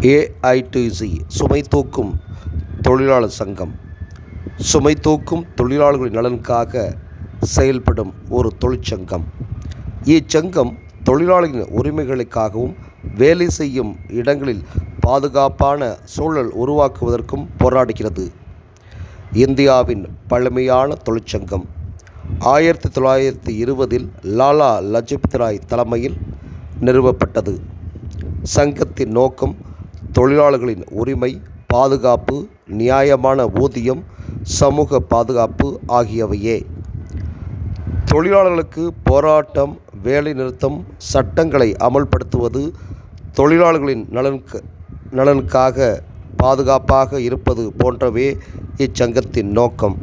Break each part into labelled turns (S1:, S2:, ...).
S1: AITC சுமை தூக்கும் தொழிலாளர் சங்கம். சுமை தூக்கும் தொழிலாளர்களின் நலனுக்காக செயல்படும் ஒரு தொழிற்சங்கம். இச்சங்கம் தொழிலாளர்களின் உரிமைகளுக்காகவும் வேலை செய்யும் இடங்களில் பாதுகாப்பான சூழல் உருவாக்குவதற்கும் போராடுகிறது. இந்தியாவின் பழமையான தொழிற்சங்கம். ஆயிரத்தி தொள்ளாயிரத்தி இருபதில் லாலா லஜபத் ராய் தலைமையில் நிறுவப்பட்டது. சங்கத்தின் நோக்கம் தொழிலாளர்களின் உரிமை பாதுகாப்பு நியாயமான ஊதியம் சமூக பாதுகாப்பு ஆகியவையே. தொழிலாளர்களுக்கு போராட்டம் வேலைநிறுத்தம் சட்டங்களை அமல்படுத்துவது தொழிலாளர்களின் நலனுக்கு நலனுக்காக பாதுகாப்பாக இருப்பது போன்றவே இச்சங்கத்தின் நோக்கம்.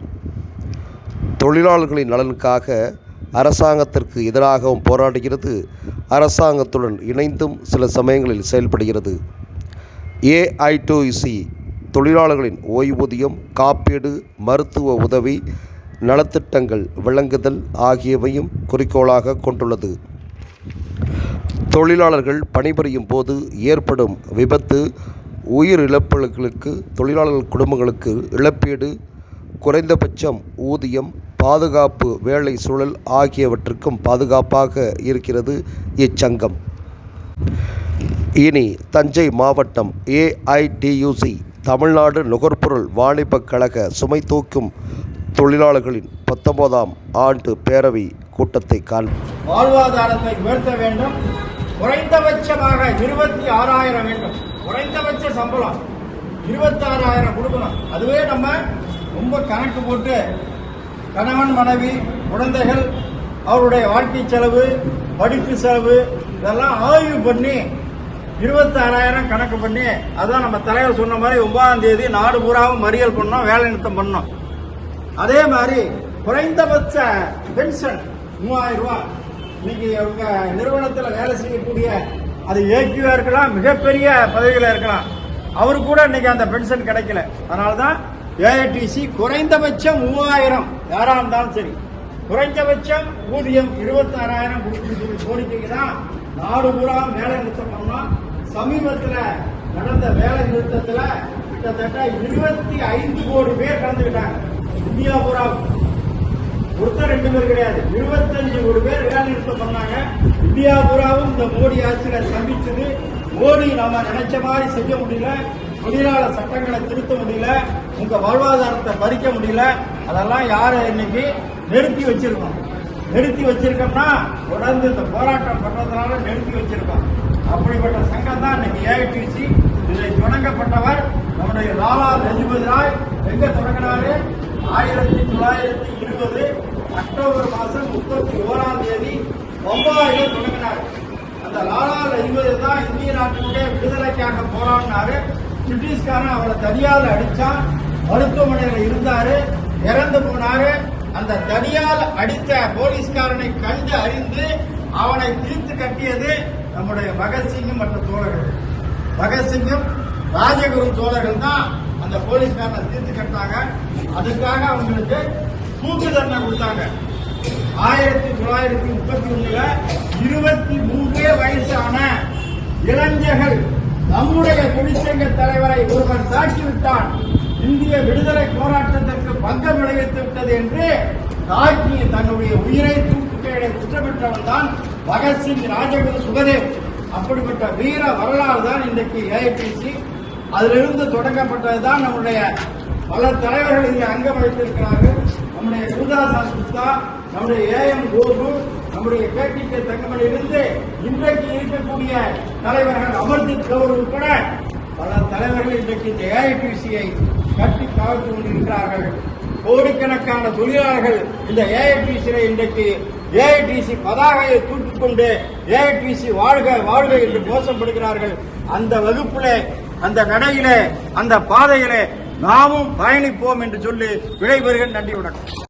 S1: தொழிலாளர்களின் நலனுக்காக அரசாங்கத்திற்கு எதிராகவும் போராடுகிறது. அரசாங்கத்துடன் இணைந்தும் சில சமயங்களில் செயல்படுகிறது. ஏஐடூசி தொழிலாளர்களின் ஓய்வூதியம் காப்பீடு மருத்துவ உதவி நலத்திட்டங்கள் வழங்குதல் ஆகியவையும் குறிக்கோளாக கொண்டுள்ளது. தொழிலாளர்கள் பணிபுரியும் போது ஏற்படும் விபத்து உயிரிழப்புகளுக்கு தொழிலாளர்கள் குடும்பங்களுக்கு இழப்பீடு குறைந்தபட்சம் ஊதியம் பாதுகாப்பு வேலை சூழல் ஆகியவற்றுக்கும் பாதுகாப்பாக இருக்கிறது இச்சங்கம். இனி தஞ்சை மாவட்டம் ஏஐடியூசி தமிழ்நாடு நுகர்பொருள் வாணிபக் கழக சுமை தூக்கும் தொழிலாளர்களின் பத்தொன்பதாம் ஆண்டு பேரவை கூட்டத்தை காண்
S2: வாழ்வாதாரத்தை உயர்த்த வேண்டும். குறைந்தபட்சமாக இருபத்தி ஆறாயிரம் வேண்டும். குறைந்தபட்ச சம்பளம் இருபத்தாறாயிரம் கொடுக்கணும். அதுவே நம்ம ரொம்ப கணக்கு போட்டு கணவன் மனைவி குழந்தைகள் அவருடைய வாழ்க்கை செலவு படிப்பு செலவு இதெல்லாம் ஆய்வு பண்ணி இருபத்தி ஆறாயிரம் கணக்கு பண்ணி அதான் நம்ம தலைவர் சொன்ன மாதிரி ஒன்பதாம் தேதி நாடு பூராவும் மறியல் பண்ணோம் வேலை நிறுத்தம் பண்ணோம் அதே மாதிரி குறைந்தபட்ச பென்ஷன் மூவாயிரம் ரூபாய். இன்னைக்கு அவங்க நிறுவனத்தில் வேலை செய்யக்கூடிய அது ஏக்கியா இருக்கலாம் மிகப்பெரிய பதவியில் இருக்கலாம். அவரு கூட இன்னைக்கு அந்த பென்ஷன் கிடைக்கல. அதனாலதான் ஏஐடிசி குறைந்தபட்சம் மூவாயிரம் யாரா இருந்தாலும் சரி. குறைந்தபட்சம் ஊதியம் இருபத்தி ஆறாயிரம் கொடுக்கணும்னு சொல்லி கோரிக்கைக்கு தான் நாடு பூரா வேலை நிறுத்தம் பண்ணோம் சமீபத்தில் நடந்த வேலை நிறுத்தத்தில் கிட்டத்தட்ட இருபத்தி ஐந்து கோடி பேர் கலந்துக்கிட்டாங்க. இந்தியா பூரா. ஒருத்தர் ரெண்டு பேர் கிடையாது. இருபத்தஞ்சு கோடி பேர் வேலை நிறுத்தம் பண்ணாங்க. இந்தியா பூராவும் இந்த மோடி ஆட்சியில சந்திச்சது. மோடி நாம நினைச்ச மாதிரி செய்ய முடியல. தொழிலாளர் சட்டங்களை திருத்த முடியல. உங்க வாழ்வாதாரத்தை பறிக்க முடியல. அதெல்லாம் யாரை இன்னைக்கு நிறுத்தி வச்சிருக்கோம்? நிறுத்தி வச்சிருக்கோம்னா தொடர்ந்து இந்த போராட்டம் பண்றதுனால நிறுத்தி வச்சிருக்கோம். அப்படிப்பட்ட சங்கம் தான் இன்னைக்கு ஏஐடிசி இதை தொடங்கப்பட்டவர் நம்முடைய லாலா லஜபதி ராய். எங்க தொடங்கினாரு? ஆயிரத்தி தொள்ளாயிரத்தி இருபது அக்டோபர் மாதம் முப்பத்தி ஓராம் தேதி பம்பாயில் தொடங்கினார். அந்த லாலா லஜபதி தான் இந்திய நாட்டினுடைய விடுதலைக்காக போராடினாரு. பிரிட்டிஷ்காரன் அவரை தனியால் அடிச்சான் மருத்துவமனையில் இருந்தாரு. இறந்து போனாரு. அந்த தனியால் அடித்த போலீஸ்காரனை கண்டு அறிந்து அவனை தீர்த்து கட்டியது நம்முடைய பகத்சிங்கும் மற்ற தோழர்கள். பகத்சிங்கும் ராஜகுரு தோழர்கள் தான் அந்த போலீஸ்காரனை தீர்த்து கட்டினாங்க. அதுக்காக அவங்களுக்கு தூக்கு தண்டனை கொடுத்தாங்க. ஆயிரத்தி தொள்ளாயிரத்தி முப்பத்தி ஒண்ணுல இருபத்தி மூன்றே வயசான இளைஞர்கள் நம்முடைய தொழிற்சங்க தலைவரை ஒருவர் தாக்கிவிட்டான் இந்திய விடுதலை போராட்டத்திற்கு பங்கம் விளைவித்து விட்டது என்று தாக்கி தன்னுடைய உயிரை தூக்குக்கையிட குற்றமிட்டவன் தான் பகத்சிங் ராஜகுரு சுகதேவ் அப்படிப்பட்ட வீர வரலாறு தான் இன்றைக்கு ஏஐபிசி அதிலிருந்து தொடங்கப்பட்டது தான் நம்முடைய பல தலைவர்கள் இங்கே அங்கம் வைத்திருக்கிறார்கள். நம்முடைய சுதாசா குப்தா நம்முடைய ஏஎம் கோபு நம்முடைய கேடிகே தங்கமணியிலிருந்து இன்றைக்கு இருக்கக்கூடிய தலைவர்கள் அமர்ஜித் கவுர் உட்பட பல தலைவர்கள் இன்றைக்கு இந்த ஏஐபிசியை கட்டி காத்து கொண்டிருக்கிறார்கள். கோடிக்கணக்கான தொழிலாளர்கள் இந்த ஏஐடிசியை இன்றைக்கு ஏஐடிசி பதாகையை தூக்கிக் கொண்டு ஏஐடிசி வாழ்க வாழ்க என்று கோஷப்படுகிறார்கள். அந்த வகுப்புல அந்த நடையிலே அந்த பாதையிலே நாமும் பயணிப்போம் என்று சொல்லி விடைபெறுகிறேன். நன்றி வணக்கம்.